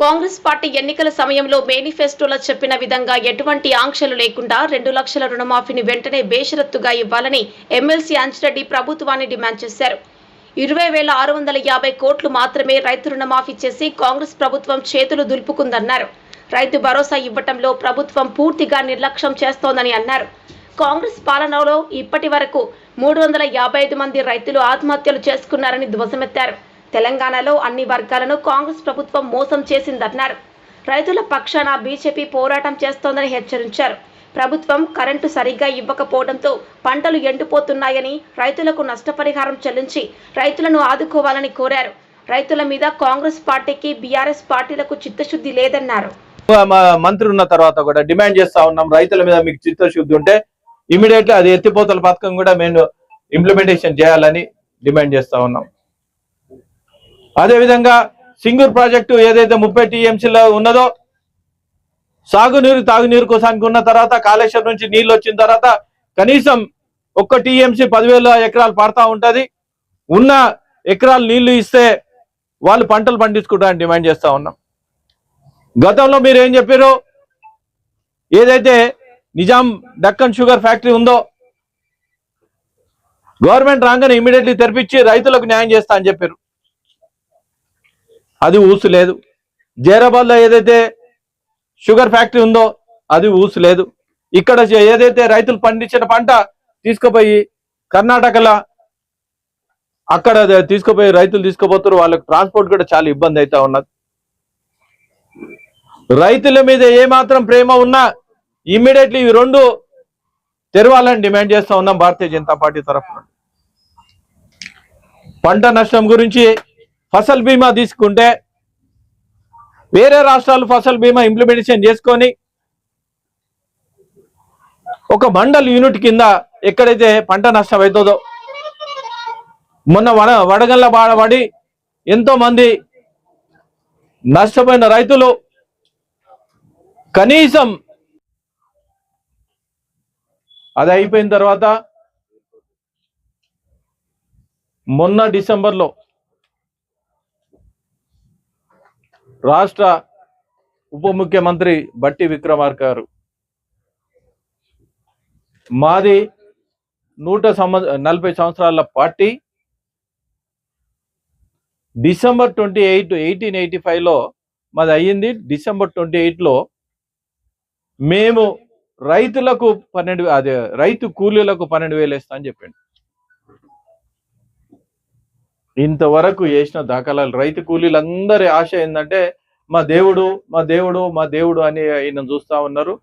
Congress party ఎన్నికల సమయంలో మేనిఫెస్టోలో చెప్పిన విధంగా ఎటువంటి ఆంక్షలు లేకుండా రెండు లక్షల రుణమాఫీని వెంటనే బేషరత్తుగా ఇవ్వాలని ఎమ్మెల్సీ అంజిరెడ్డి ప్రభుత్వాన్ని డిమాండ్ చేశారు. ఇరవై వేల ఆరు వందల యాభై కోట్లు మాత్రమే రైతు రుణమాఫీ చేసి కాంగ్రెస్ ప్రభుత్వం చేతులు దులుపుకుందన్నారు. రైతు భరోసా ఇవ్వటంలో ప్రభుత్వం పూర్తిగా నిర్లక్ష్యం చేస్తోందని అన్నారు. కాంగ్రెస్ పాలనలో ఇప్పటి వరకు మూడు వందల యాభై ఐదు మంది రైతులు ఆత్మహత్యలు చేసుకున్నారని ధ్వజమెత్తారు. తెలంగాణలో అన్ని వర్గాలను కాంగ్రెస్ ప్రభుత్వం మోసం చేసిందన్నారు. రైతుల పక్షాన బీజేపీ పోరాటం చేస్తోందని హెచ్చరించారు. ప్రభుత్వం కరెంటు సరిగ్గా ఇవ్వకపోవడంతో పంటలు ఎండిపోతున్నాయని రైతులకు నష్టపరిహారం చెల్లించి రైతులను ఆదుకోవాలని కోరారు. రైతుల మీద కాంగ్రెస్ పార్టీకి బీఆర్ఎస్ పార్టీలకు చిత్తశుద్ధి లేదన్నారు. మంత్రి ఉన్న తర్వాత కూడా డిమాండ్ చేస్తా ఉన్నాం. రైతుల మీద మీకు చిత్తశుద్ధి ఉంటే ఇమీడియట్లీ అది ఎత్తిపోతల పథకం కూడా మేము ఇంప్లిమెంటేషన్ చేయాలని డిమాండ్ చేస్తా ఉన్నాం. అదేవిధంగా సింగూర్ ప్రాజెక్టు ఏదైతే ముప్పై టీఎంసీలో ఉన్నదో సాగునీరు తాగునీరు కోసానికి ఉన్న తర్వాత కాళేశ్వరం నుంచి నీళ్ళు వచ్చిన తర్వాత కనీసం ఒక్క టీఎంసీ పదివేల ఎకరాలు పడతా ఉంటుంది. ఉన్న ఎకరాలు నీళ్ళు ఇస్తే వాళ్ళు పంటలు పండించుకుంటారని డిమాండ్ చేస్తా ఉన్నాం. గతంలో మీరు ఏం చెప్పారు? ఏదైతే నిజాం డక్కన్ షుగర్ ఫ్యాక్టరీ ఉందో గవర్నమెంట్ రాగానే ఇమీడియట్లీ తెరిపించి రైతులకు న్యాయం చేస్తా అని చెప్పారు. అది ఊసు లేదు. జైరాబాద్లో ఏదైతే షుగర్ ఫ్యాక్టరీ ఉందో అది ఊసు లేదు. ఇక్కడ ఏదైతే రైతులు పండించిన పంట తీసుకుపోయి కర్ణాటకలో అక్కడ తీసుకుపోయి రైతులు తీసుకుపోతారు వాళ్ళకి ట్రాన్స్పోర్ట్ కూడా చాలా ఇబ్బంది అవుతా ఉన్నది. రైతుల మీద ఏమాత్రం ప్రేమ ఉన్నా ఇమ్మీడియట్లీ ఇవి రెండు తెరవాలని డిమాండ్ చేస్తా ఉన్నాం భారతీయ జనతా పార్టీ తరఫున. పంట నష్టం గురించి ఫసల్ బీమా తీసుకుంటే వేరే రాష్ట్రాలు ఫసల్ బీమా ఇంప్లిమెంటేషన్ చేసుకొని ఒక మండల్ యూనిట్ కింద ఎక్కడైతే పంట నష్టం అవుతుందో మొన్న వడ వడగల్ల బాడబడి ఎంతో మంది నష్టపోయిన రైతులు కనీసం అది అయిపోయిన తర్వాత మొన్న డిసెంబర్లో రాష్ట్ర ఉప ముఖ్యమంత్రి బట్టి విక్రమార్క గారు. మాది నూట సంవ నలభై సంవత్సరాల party. December twenty eight eighteen eighty ఫైవ్లో మాది అయ్యింది. డిసెంబర్ ట్వంటీ ఎయిట్లో మేము రైతులకు పన్నెండు అదే రైతు కూలీలకు పన్నెండు వేలు వేస్తా అని చెప్పండి. ఇంతవరకు చేసిన దాఖలాలు. రైతు కూలీలందరి ఆశ ఏంటంటే మా దేవుడు మా దేవుడు మా దేవుడు అని ఈయన చూస్తా ఉన్నారు.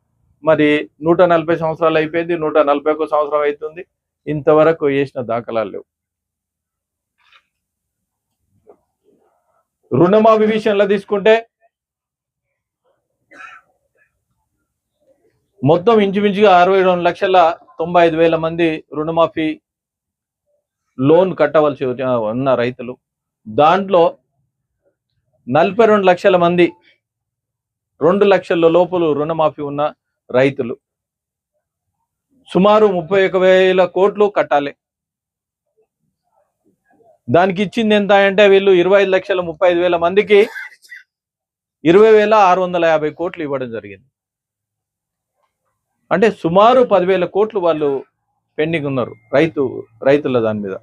మరి నూట నలభై సంవత్సరాలు అయిపోయింది నూట నలభై ఒక్క సంవత్సరం అవుతుంది. ఇంతవరకు చేసిన దాఖలాలు లేవు. రుణమాఫీ విషయంలో తీసుకుంటే మొత్తం ఇంచుమించుగా అరవై రెండు లక్షల తొంభై ఐదు వేల మంది రుణమాఫీ లోన్ కట్టవలసి ఉన్న- రైతులు. దాంట్లో నలభై రెండు లక్షల మంది రెండు లక్షల లోపల రుణమాఫీ ఉన్న రైతులు. సుమారు ముప్పై ఒక వేల కోట్లు కట్టాలి. దానికి ఇచ్చింది ఎంత అంటే వీళ్ళు ఇరవై ఐదు లక్షల ముప్పై ఐదు వేల మందికి ఇరవై వేల ఆరు వందల యాభై కోట్లు ఇవ్వడం జరిగింది. అంటే సుమారు పదివేల కోట్లు వాళ్ళు పెండింగ్ ఉన్నారు. రైతు రైతుల దాని మీద.